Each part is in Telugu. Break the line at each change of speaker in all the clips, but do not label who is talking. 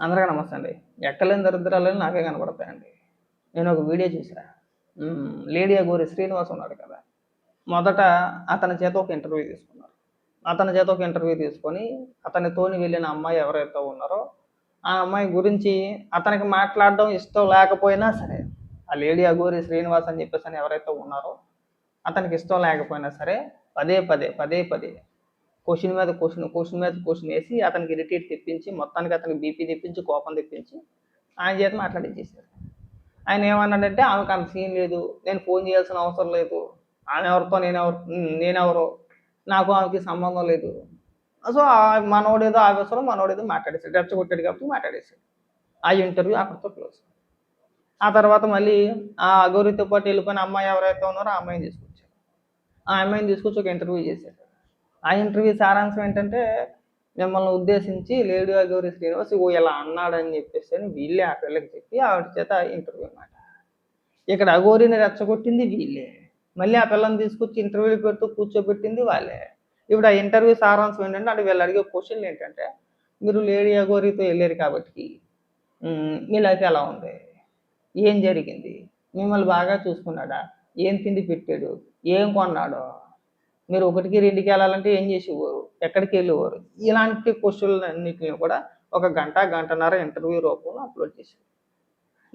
అందరికీ నమస్తే అండి. ఎక్కలేని దరిద్రాలని నాకే కనబడతాయండి నేను ఒక వీడియో చూసా లేడియా గోరి శ్రీనివాస్ ఉన్నాడు కదా. మొదట అతని చేత ఒక ఇంటర్వ్యూ తీసుకున్నారు. అతని చేత ఒక ఇంటర్వ్యూ తీసుకొని అతనితోని వెళ్ళిన అమ్మాయి ఎవరైతే ఉన్నారో ఆ అమ్మాయి గురించి అతనికి మాట్లాడడం ఇష్టం లేకపోయినా సరే ఆ లేడీ అగోరి శ్రీనివాస్ అని చెప్పేసి అని ఎవరైతే ఉన్నారో అతనికి ఇష్టం లేకపోయినా సరే పదే పదే పదే పదే క్వశ్చన్ మీద క్వశ్చన్ క్వశ్చన్ మీద క్వశ్చన్ వేసి అతనికి ఇరిటేట్ తెప్పించి మొత్తానికి అతనికి బీపీ తెప్పించి కోపం తెప్పించి ఆయన చేత మాట్లాడించేశారు ఆయన ఏమన్నాడంటే ఆమెకు అంత సీన్ లేదు నేను ఫోన్ చేయాల్సిన అవసరం లేదు ఆమె ఎవరితో నేను ఎవరు నేనెవరో నాకు ఆమెకి సంబంధం లేదు. సో ఆ మనోడేదో ఆవేశంలో మనోడేదో మాట్లాడేశాడు రెచ్చగొట్టాడు కాబట్టి మాట్లాడేశాడు. ఆ ఇంటర్వ్యూ అక్కడితో క్లోజ్. ఆ తర్వాత మళ్ళీ ఆ అగౌరితో పాటు వెళ్ళిపోయిన అమ్మాయి ఎవరైతే ఉన్నారో ఆ అమ్మాయిని తీసుకొచ్చారు. ఆ అమ్మాయిని తీసుకొచ్చి ఒక ఇంటర్వ్యూ చేశారు. ఆ ఇంటర్వ్యూ సారాంశం ఏంటంటే మిమ్మల్ని ఉద్దేశించి లేడీ అగౌరి శ్రీనివాస్ ఓ ఇలా అన్నాడని చెప్పేసి అని వీళ్ళే ఆ పిల్లకి చెప్పి ఆవిడ చేత ఇంటర్వ్యూ అన్నమాట. ఇక్కడ అగోరిని రెచ్చగొట్టింది వీళ్ళే. మళ్ళీ ఆ పిల్లని తీసుకొచ్చి ఇంటర్వ్యూ పెడుతూ కూర్చోబెట్టింది వాళ్ళే. ఇప్పుడు ఆ ఇంటర్వ్యూ సారాంశం ఏంటంటే అంటే వీళ్ళు అడిగే క్వశ్చన్లు ఏంటంటే మీరు లేడీ అగోరితో వెళ్ళారు కాబట్టి మీ లైఫ్ ఎలా ఉంది? ఏం జరిగింది? మిమ్మల్ని బాగా చూసుకున్నాడా? ఏం తిండి పెట్టాడు? ఏం కొన్నాడు? మీరు ఒకటికి రెండుకి వెళ్ళాలంటే ఏం చేసేవారు? ఎక్కడికి వెళ్ళేవారు? ఇలాంటి క్వశ్చన్లు అన్నిటిని కూడా ఒక గంట గంటన్నర ఇంటర్వ్యూ రూపంలో అప్లోడ్ చేశారు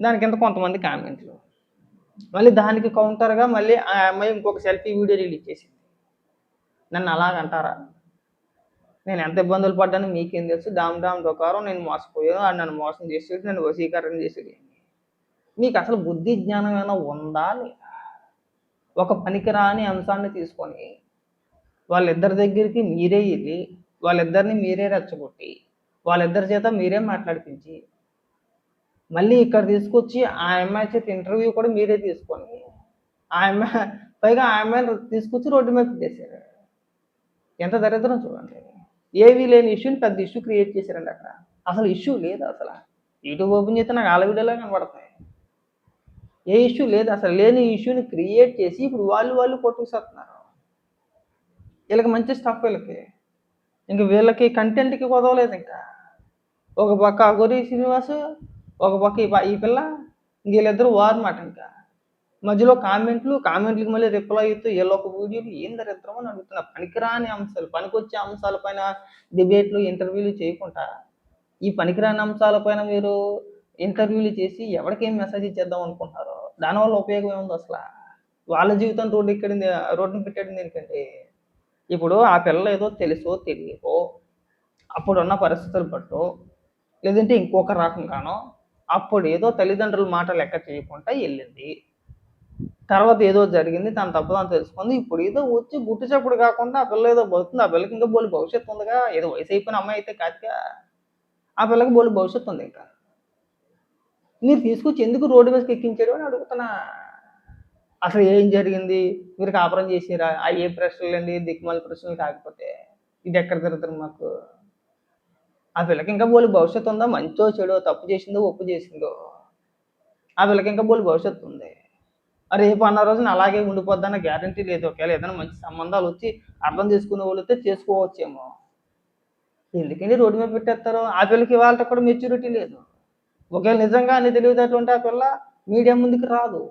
దాని కింద కొంతమంది కామెంట్లు. మళ్ళీ దానికి కౌంటర్గా మళ్ళీ ఆ అమ్మాయి ఇంకొక సెల్ఫీ వీడియో రిలీజ్ చేసింది. నన్ను అలాగంటారా? నేను ఎంత ఇబ్బందులు పడ్డానో మీకేం తెలుసు? డామ్ డామ్ డొకారం నేను మోసపోయాను. ఆడు నన్ను మోసం చేసేది నన్ను వశీకరణ చేసేది మీకు అసలు బుద్ధి జ్ఞానం ఏమైనా ఉందా లేదా? ఒక పనికిరాని అంశాన్ని తీసుకొని వాళ్ళిద్దరి దగ్గరికి మీరే వెళ్ళి వాళ్ళిద్దరిని మీరే రెచ్చగొట్టి వాళ్ళిద్దరి చేత మీరే మాట్లాడిపించి మళ్ళీ ఇక్కడ తీసుకొచ్చి ఆ అమ్మాయి చేత ఇంటర్వ్యూ కూడా మీరే తీసుకొని ఆ అమ్మాయి పైగా ఆ అమ్మాయిని తీసుకొచ్చి రోడ్డు మీద పెట్టేశారు. ఎంత దరిద్రం చూడండి. ఏవీ లేని ఇష్యూని పెద్ద ఇష్యూ క్రియేట్ చేశారండి అక్కడ. అసలు ఇష్యూ లేదు అసలు. యూట్యూబ్ ఓపెన్ చేస్తే నాకు ఆలవిడలా కనబడతాయి. ఏ ఇష్యూ లేదు. అసలు లేని ఇష్యూని క్రియేట్ చేసి ఇప్పుడు వాళ్ళు వాళ్ళు కొట్టుకుసేస్తున్నారు వీళ్ళకి మంచి స్టాఫ్ వీళ్ళకి. ఇంక వీళ్ళకి కంటెంట్కి కుదవలేదు ఇంకా. ఒక పక్క అగోరి శ్రీనివాస్ ఒక పక్క ఈ ఈ పిల్ల ఇంక వీళ్ళిద్దరు వారన్నమాట ఇంకా. మధ్యలో కామెంట్లు కామెంట్లకి మళ్ళీ రిప్లై అవుతూ వీళ్ళొక వీడియోలు ఏం దరిద్రం అని అడుగుతున్నా. పనికిరాని అంశాలు పనికొచ్చే అంశాలపైన డిబేట్లు ఇంటర్వ్యూలు చేయకుండా ఈ పనికిరాని అంశాలపైన మీరు ఇంటర్వ్యూలు చేసి ఎవరికేం మెసేజ్ ఇచ్చేద్దాం అనుకుంటున్నారు? దానివల్ల ఉపయోగం ఏముంది అసలు? వాళ్ళ జీవితం రోడ్డు ఎక్కడింది రోడ్డుని పెట్టడం ఎందుకంటే ఇప్పుడు ఆ పిల్ల ఏదో తెలుసో తెలియకో అప్పుడున్న పరిస్థితులు బట్టో లేదంటే ఇంకొక రకంగానో అప్పుడు ఏదో తల్లిదండ్రుల మాట లెక్క చేయకుండా వెళ్ళింది. తర్వాత ఏదో జరిగింది తన తప్పుదని తెలుసుకుంది ఇప్పుడు ఏదో వచ్చి గుట్టు చప్పుడు కాకుండా ఆ పిల్ల ఏదో పోతుంది ఆ పిల్లకి ఇంకా బోలు భవిష్యత్తు ఉందిగా ఏదో వయసు అయిపోయిన అమ్మాయి అయితే కాదుగా ఆ పిల్లకి బోలు భవిష్యత్తు ఉంది ఇంకా. మీరు తీసుకొచ్చి ఎందుకు రోడ్డు మీదకి ఎక్కించారు అని అడుగుతున్నా. అసలు ఏం జరిగింది? మీరు కాపురం చేసిరా? ఆ ఏ ప్రశ్నలు అండి దిక్కుమాల ప్రశ్నలు కాకపోతే ఇది ఎక్కడ తిరుగుతారు మాకు? ఆ పిల్లకి ఇంకా బోలు భవిష్యత్తు ఉందా? మంచో చెడో? తప్పు చేసిందో? ఒప్పు చేసిందో? ఆ పిల్లకి ఇంకా బోలు భవిష్యత్తు ఉంది. రేపు అన్న రోజున అలాగే ఉండిపోద్దన్న గ్యారంటీ లేదు. ఒకవేళ ఏదైనా మంచి సంబంధాలు వచ్చి అర్థం చేసుకునే వాళ్ళు అయితే చేసుకోవచ్చేమో. ఎందుకండి రోడ్డు మీద పెట్టేస్తారు? ఆ పిల్లకి వాళ్ళతో కూడా మెచ్యూరిటీ లేదు. ఒకవేళ నిజంగా అన్ని తెలివితేటలు ఉంటే ఆ పిల్ల మీడియా ముందుకు రాదు.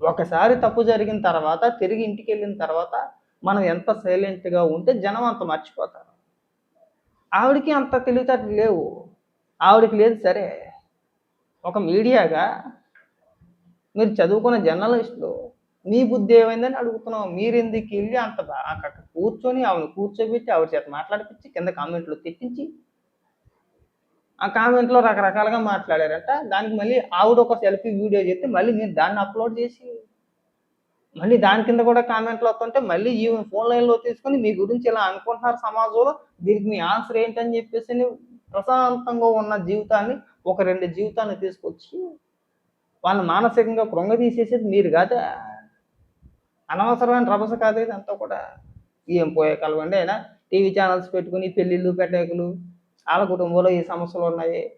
ఒకసారి తప్పు జరిగిన తర్వాత తిరిగి ఇంటికి వెళ్ళిన తర్వాత మనం ఎంత సైలెంట్గా ఉంటే జనం అంత మర్చిపోతారు. ఆవిడకి అంత తెలివితేటలు లేవు. ఆవిడకి లేదు సరే. ఒక మీడియాగా మీరు చదువుకున్న జర్నలిస్టులు మీ బుద్ధి ఏమైందని అడుగుతున్నాం మీరు ఎందుకు వెళ్ళి అంత అక్కడ కూర్చొని ఆవిడ కూర్చోబెట్టి ఆవిడ చేత మాట్లాడిపించి కింద కామెంట్లు తెప్పించి ఆ కామెంట్లో రకరకాలుగా మాట్లాడారంట. దానికి మళ్ళీ ఆవిడ ఒక సెల్ఫీ వీడియో చేస్తే మళ్ళీ నేను దాన్ని అప్లోడ్ చేసి మళ్ళీ దాని కింద కూడా కామెంట్లు వస్తుంటే మళ్ళీ ఈ ఫోన్ లైన్లో తీసుకొని మీ గురించి ఇలా అనుకుంటున్నారు సమాజంలో దీనికి మీ ఆన్సర్ ఏంటని చెప్పేసి అని ప్రశాంతంగా ఉన్న జీవితాన్ని ఒక రెండు జీవితాన్ని తీసుకొచ్చి వాళ్ళని మానసికంగా కృంగ తీసేసేది మీరు కాదా. అనవసరమైన రభస కాదు ఇదంతా అంతా కూడా. ఏం పోయే కలవండి అయినా? టీవీ ఛానల్స్ పెట్టుకుని పెళ్ళిళ్ళు పెట్టేకలు వాళ్ళ కుటుంబంలో ఈ సమస్యలు ఉన్నాయి.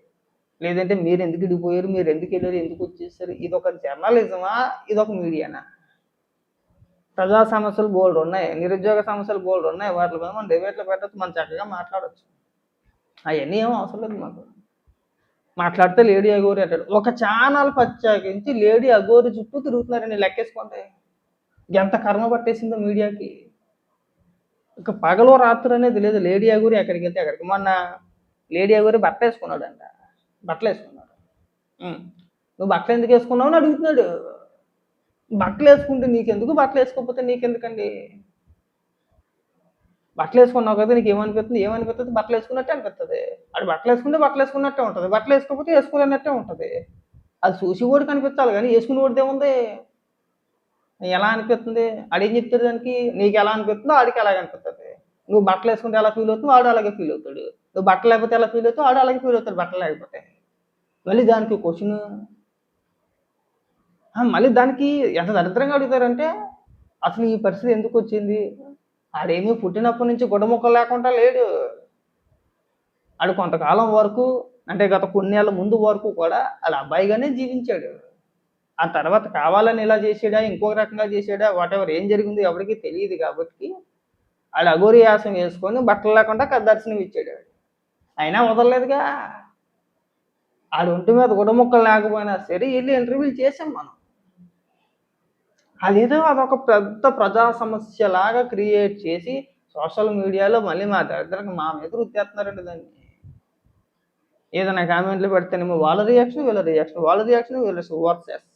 లేదంటే మీరు ఎందుకు ఇడిపోయారు మీరు ఎందుకు వెళ్ళారు? ఎందుకు వచ్చేసారు? ఇది ఒక జర్నలిజమా? ఇది ఒక మీడియానా? ప్రజా సమస్యలు బోల్డ్ ఉన్నాయి. నిరుద్యోగ సమస్యలు బోల్డ్ ఉన్నాయి. వాటి మీద మనం డిబేట్లు పెట్టచ్చు మనం చక్కగా మాట్లాడచ్చు. అవన్నీ ఏం అవసరం లేదు మాకు. మాట్లాడితే లేడీ అగోరి అంటాడు. ఒక ఛానల్ ప్రత్యేకించి లేడీ అగోరి చుట్టూ తిరుగుతున్నారండి లెక్కేసుకోండి ఎంత కర్మ పట్టేసిందో మీడియాకి. ఇక పగలో రాత్రి అనేది లేదు. లేడీ అగోరి ఎక్కడికి వెళ్తే అక్కడికి. మొన్న లేడీ ఎవరు బట్ట వేసుకున్నాడంట బట్టలు వేసుకున్నాడు నువ్వు బట్టలు ఎందుకు వేసుకున్నావు అని అడుగుతున్నాడు. బట్టలు వేసుకుంటే నీకెందుకు బట్టలు వేసుకోకపోతే నీకెందుకండి? బట్టలు వేసుకున్నావు కదా నీకు ఏమనిపిస్తుంది? ఏమనిపిస్తుంది బట్టలు వేసుకున్నట్టే అనిపిస్తుంది. అది బట్టలు వేసుకుంటే బట్టలు వేసుకున్నట్టే ఉంటుంది. బట్టలు వేసుకోకపోతే వేసుకోలేనట్టే ఉంటుంది. అది చూసి కూడా కనిపించాలి కానీ వేసుకుని కూడా ఏముంది ఎలా అనిపిస్తుంది? అడిగి చెప్తాడు దానికి? నీకు ఎలా అనిపిస్తుందో ఆడికి అలాగే అనిపిస్తుంది. నువ్వు బట్టలు వేసుకుంటే ఎలా ఫీల్ అవుతుందో ఆడు అలాగే ఫీల్ అవుతాడు. నువ్వు బట్టలు లేకపోతే ఎలా ఫీల్ అవుతావు ఆడు అలాగే ఫీల్ అవుతాడు బట్టలు లేకపోతే మళ్ళీ దానికి క్వశ్చన్ మళ్ళీ దానికి ఎంత దరిద్రంగా అడుగుతారంటే అసలు ఈ పరిస్థితి ఎందుకు వచ్చింది? ఆడేమీ పుట్టినప్పటి నుంచి గుడముక్క లేకుండా లేడు. ఆడు కొంతకాలం వరకు అంటే గత కొన్నేళ్ళ ముందు వరకు కూడా వాళ్ళ అబ్బాయిగానే జీవించాడు. ఆ తర్వాత కావాలని ఇలా చేసాడా ఇంకొక రకంగా చేసాడా వాటెవర్ ఏం జరిగిందో ఎవరికి తెలియదు కాబట్టి ఆడు అఘోరి యాసం వేసుకొని బట్టలు లేకుండా దర్శనం ఇచ్చాడు అయినా వదలలేదుగా. ఆడు ఒంటి మీద గుడముక్కలు లేకపోయినా సరే వెళ్ళి ఇంటర్వ్యూలు చేసాం మనం. అదేదో అదొక పెద్ద ప్రజా సమస్యలాగా క్రియేట్ చేసి సోషల్ మీడియాలో మళ్ళీ మా దగ్గరకు మా మీద రుద్దేస్తున్నారండి దాన్ని. ఏదైనా కామెంట్లు పెడితేనేమో వాళ్ళ రియాక్షన్ వీళ్ళ రియాక్షన్ వాళ్ళ రియాక్షన్ వీళ్ళ వర్సెస్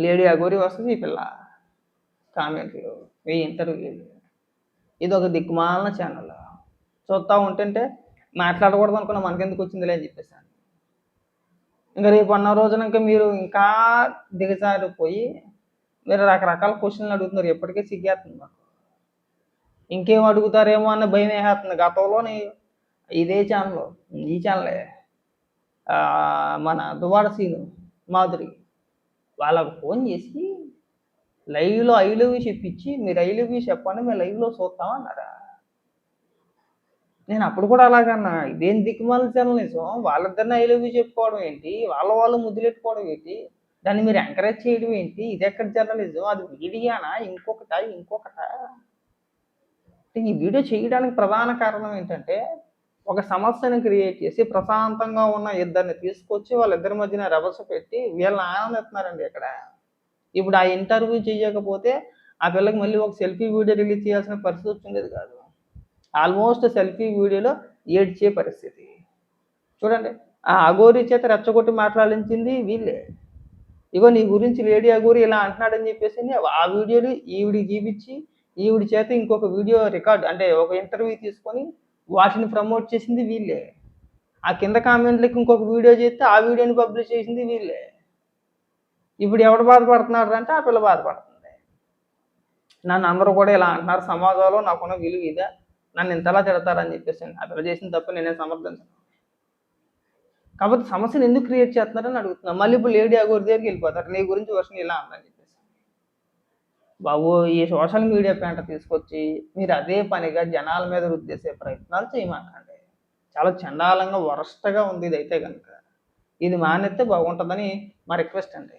లేడీ అగోరి వస్తుంది ఈ పిల్ల. కామెంట్లు వెయ్యి ఇంటర్వ్యూలు. ఇది ఒక దిక్కుమాలిన ఛానల్. చూస్తూ ఉంటుంటే మాట్లాడకూడదు అనుకున్నా మనకెందుకు వచ్చిందిలే అని చెప్పేసాను. ఇంకా రేపు అన్న రోజున ఇంకా మీరు ఇంకా దిగజారిపోయి మీరు రకరకాల క్వశ్చన్లు అడుగుతున్నారు. ఎప్పటికీ సిగ్గేస్తుంది మాకు. ఇంకేం అడుగుతారేమో అన్న భయం వేసేస్తుంది. గతంలోని ఇదే ఛానల్ ఈ ఛానలే. మన దువాడ సీను మాధురి వాళ్ళకు ఫోన్ చేసి లైవ్లో ఐ లవ్ యూ చెప్పించి మీరు ఐ లవ్ యూ చెప్పండి మేము లైవ్లో చూస్తామన్నారా. నేను అప్పుడు కూడా అలాగన్నా. ఇదేం దిక్కుమాల ఛానల్ నిజం? వాళ్ళిద్దరిని ఐ లవ్ యూ చెప్పుకోవడం ఏంటి? వాళ్ళ వాళ్ళు ముద్దులెట్టుకోవడం ఏంటి? దాన్ని మీరు ఎంకరేజ్ చేయడం ఏంటి? ఇది ఎక్కడ జర్నలిజం అది మీడియానా? ఇంకొకట? ఇంకొకట? ఈ వీడియో చేయడానికి ప్రధాన కారణం ఏంటంటే ఒక సమస్యను క్రియేట్ చేసి ప్రశాంతంగా ఉన్న ఇద్దరిని తీసుకొచ్చి వాళ్ళిద్దరి మధ్యన రభస పెట్టి వీళ్ళని ఆనందిస్తున్నారండి ఇక్కడ. ఇప్పుడు ఆ ఇంటర్వ్యూ చేయకపోతే ఆ పిల్లకి మళ్ళీ ఒక సెల్ఫీ వీడియో రిలీజ్ చేయాల్సిన పరిస్థితి వచ్చిండేది కాదు. ఆల్మోస్ట్ సెల్ఫీ వీడియోలో ఏడ్చే పరిస్థితి. చూడండి ఆ అగోరి చేత రెచ్చగొట్టి మాట్లాడించింది వీళ్ళే. ఇగో నీ గురించి లేడీ అగోరి ఇలా అంటున్నాడని చెప్పేసి ఆ వీడియోలు ఈవిడికి చూపించి ఈవిడి చేత ఇంకొక వీడియో రికార్డ్ అంటే ఒక ఇంటర్వ్యూ తీసుకొని వాటిని ప్రమోట్ చేసింది వీళ్ళే. ఆ కింద కామెంట్లకి ఇంకొక వీడియో చేస్తే ఆ వీడియోని పబ్లిష్ చేసింది వీళ్ళే. ఇప్పుడు ఎవడు బాధపడుతున్నాడు అంటే ఆ పిల్ల బాధపడుతుంది. నన్ను అందరూ కూడా ఇలా అంటున్నారు సమాజంలో నాకున్న విలువ ఇదే నన్ను ఇంతలా తిడతారని చెప్పేసి అతను చేసిన తప్పు నేనే సమర్థించను. కాబట్టి సమస్యను ఎందుకు క్రియేట్ చేస్తున్నారని అడుగుతున్నాను మళ్ళీ ఇప్పుడు లేడీ అగోరి దగ్గరికి వెళ్ళిపోతారు. నీ గురించి వర్షం ఇలా అందని చెప్పేసి. బాబు ఈ సోషల్ మీడియా పేంట తీసుకొచ్చి మీరు అదే పనిగా జనాల మీద రుద్దేసే ప్రయత్నాలు చేయమాకండి. చాలా చండాలంగా వరస్ట్గా ఉంది ఇది అయితే కనుక ఇది మానేస్తే బాగుంటుందని మా రిక్వెస్ట్ అండి.